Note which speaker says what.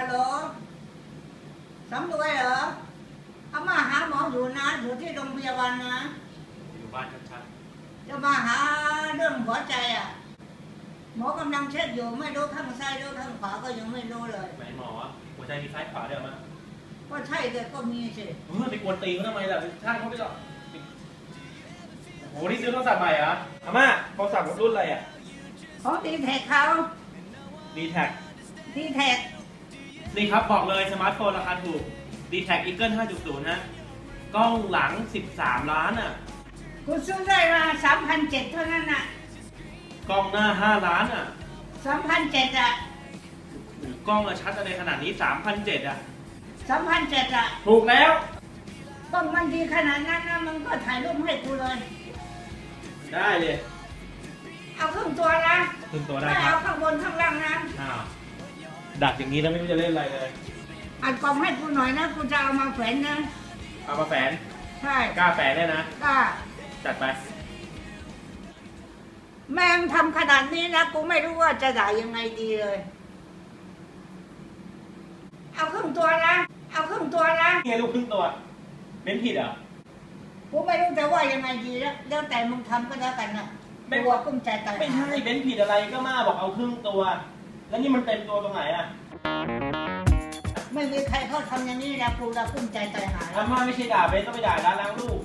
Speaker 1: ฮัลโหลสำรวยเหรออามาหาหมออยู่นะอยู่ที่โรงพยาบาลนะ
Speaker 2: อยู่บ้านชัด
Speaker 1: จะมาหาเรื่องหัวใจอะ หมอกำลังเช็คอยู่ไม่รู้ข้างซ้ายหรือข้างขวาก็ยังไม่รู้เลย
Speaker 2: ๆไหนหมอหัวใจมีซ้ายขวาด้วยมั้ย
Speaker 1: ก็ใช่แต่ก็มีสิ
Speaker 2: เฮ้ยไปกวนตีนเขาทำไมล่ะช่างเขาไปหรอกโอ้โหนี่ซื้อโทรศัพท์ใหม่เหรออาม่าโทรศัพท์รุ่นอะไรอะ
Speaker 1: ของดีแท็กเขา
Speaker 2: ดีแท็ก
Speaker 1: ดีแท็ก
Speaker 2: นี่ครับบอกเลยสมาร์ทโฟนราคาถูก d t แท็กอีเกิล5.0 ฮะ กล้องหลัง 13 ล้านอะ
Speaker 1: กูซื้อได้มาสามพันเจ็ดเท่านั้นน่ะ
Speaker 2: กล้องหน้า 5 ล้านอะ
Speaker 1: สามพันเจ็ดอะ
Speaker 2: โอ้โหกล้องอะชัดอะไรขนาดนี้3,700อะ
Speaker 1: สามพันเจ็ดอะ
Speaker 2: ถูกแล้ว
Speaker 1: ต้องมันดีขนาดนั้นนะมันก็ถ่ายรูปให้กูเลย
Speaker 2: ได้เลย
Speaker 1: เอาครึ่งตัวนะ
Speaker 2: ถึงตัวได้
Speaker 1: ไม่
Speaker 2: ครั
Speaker 1: เอา
Speaker 2: บ
Speaker 1: ข้างบนข้างล่างนะ
Speaker 2: อ้าว ดักอย่างนี้แล้วไม่รู้จะเล่นอะไรเลย
Speaker 1: อัดกล่องให้กูหน่อยนะกูจะเอามาแขวนนะ
Speaker 2: เอามาแฝน
Speaker 1: ใช่
Speaker 2: กล้าแฝนเนี่ยนะ
Speaker 1: ก็
Speaker 2: จัดไป
Speaker 1: แม่งทำขนาดนี้นะกูไม่รู้ว่าจะด่ายังไงดีเลย เอาครึ่งตัวนะเอาครึ่งตัวนะ
Speaker 2: เฮียลูกครึ่งตัวเป็นผิดเหรอ
Speaker 1: กูไม่รู้จะว่ายังไงดีแล้วแล้วแต่มึงทำก็แล้วกันนะ
Speaker 2: ไม่
Speaker 1: ไม่ว่ากุ้มใจตาย
Speaker 2: ไม่ใช่เบนผิดอะไรก็มาบอกเอาครึ่งตัว แล้วนี่มันเต็มตัวตรงไหนอะ
Speaker 1: ไม่มีใครเขาทำอย่างนี้นะกูละกุ้มใจตายหาย
Speaker 2: อาม่าไม่ใช่ด่าเบนต้องไปด่าร้านล้างลูก